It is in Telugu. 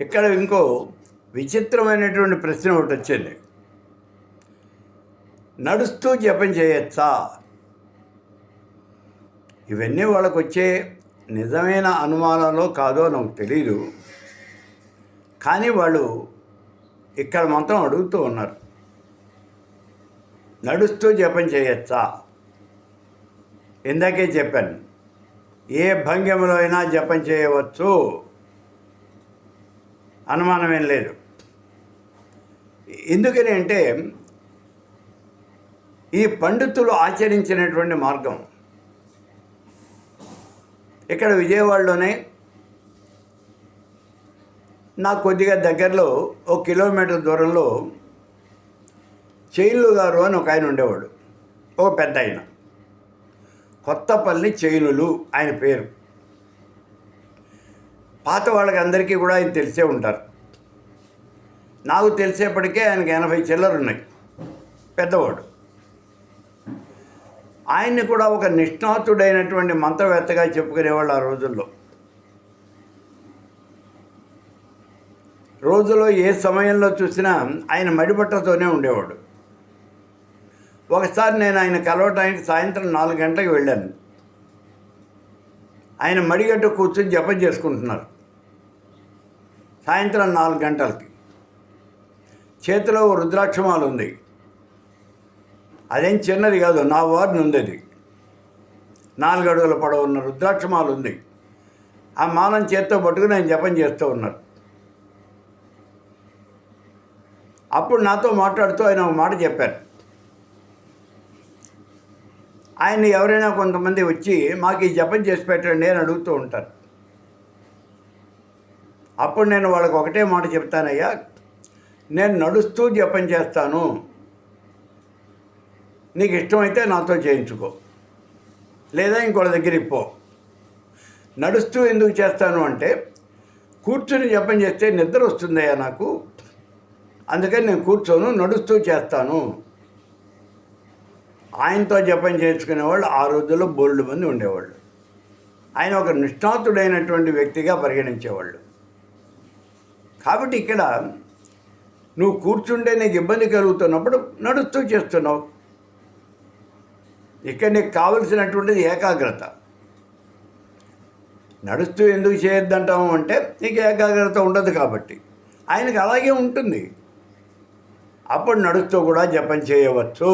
ఇక్కడ ఇంకో విచిత్రమైనటువంటి ప్రశ్న ఒకటి వచ్చింది. నడుస్తూ జపం చేయొచ్చా? ఇవన్నీ వాళ్ళకు వచ్చే నిజమైన అనుమానంలో కాదో నాకు తెలియదు కానీ వాళ్ళు ఇక్కడ మాత్రం అడుగుతూ ఉన్నారు. నడుస్తూ జపం చేయొచ్చా? ఇందాకే చెప్పాను. ఏ భంగిమలో అయినా జపం చేయవచ్చు. అనుమానమేం లేదు. ఎందుకని అంటే ఈ పండితులు ఆచరించినటువంటి మార్గం ఇక్కడ విజయవాడలోనే నాకు కొద్దిగా దగ్గరలో ఒక కిలోమీటర్ దూరంలో చైన్లు గారు అని ఒక ఆయన ఉండేవాడు. ఒక పెద్ద ఆయన. కొత్తపల్లి చైనులు ఆయన పేరు. పాత వాళ్ళకి అందరికీ కూడా ఆయన తెలిసే ఉంటారు. నాకు తెలిసేప్పటికే ఆయనకి ఎనభై చిల్లర ఉన్నాయి పెద్దవాడు. ఆయన్ని కూడా ఒక నిష్ణాతుడైనటువంటి మంత్రవేత్తగా చెప్పుకునేవాళ్ళు ఆ రోజుల్లో. రోజులో ఏ సమయంలో చూసినా ఆయన మడిబట్టతోనే ఉండేవాడు. ఒకసారి నేను ఆయన కలవటానికి సాయంత్రం నాలుగు గంటలకు వెళ్ళాను. ఆయన మడిగట్టు కూర్చొని జపం చేసుకుంటున్నారు. సాయంత్రం నాలుగు గంటలకి. చేతిలో రుద్రాక్షమాలు ఉంది. అదేం చిన్నది కాదు నా వారిని ఉంది అది నాలుగు అడుగుల పొడవు ఉన్న రుద్రాక్షమాలు ఉంది. ఆ మాలను చేత్తో పట్టుకుని ఆయన జపం చేస్తూ ఉన్నారు. అప్పుడు నాతో మాట్లాడుతూ ఆయన ఒక మాట చెప్పారు. ఆయన ఎవరైనా కొంతమంది వచ్చి మాకు ఈ జపం చేసి పెట్టండి అని అడుగుతూ ఉంటారు. అప్పుడు నేను వాళ్ళకి ఒకటే మాట చెప్తానయ్యా నేను నడుస్తూ జపం చేస్తాను. నీకు ఇష్టమైతే నాతో చేయించుకో. లేదా ఇంకోళ్ళ దగ్గరికి పో. నడుస్తూ ఎందుకు చేస్తాను అంటే కూర్చుని జపం చేస్తే నిద్ర వస్తుందయ్యా నాకు. అందుకని నేను కూర్చోను నడుస్తూ చేస్తాను. ఆయనతో జపం చేయించుకునేవాళ్ళు ఆ రోజుల్లో బోల్డ్ మంది ఉండేవాళ్ళు. ఆయన ఒక నిష్ణాతుడైనటువంటి వ్యక్తిగా పరిగణించేవాళ్ళు. కాబట్టి ఇక్కడ నువ్వు కూర్చుంటే నీకు ఇబ్బంది కలుగుతున్నప్పుడు నడుస్తూ చేస్తున్నావు. ఇక్కడ నీకు కావలసినటువంటిది ఏకాగ్రత. నడుస్తూ ఎందుకు చేయొద్దంటాము అంటే నీకు ఏకాగ్రత ఉండదు కాబట్టి. ఆయనకు అలాగే ఉంటుంది. అప్పుడు నడుస్తూ కూడా జపం చేయవచ్చు.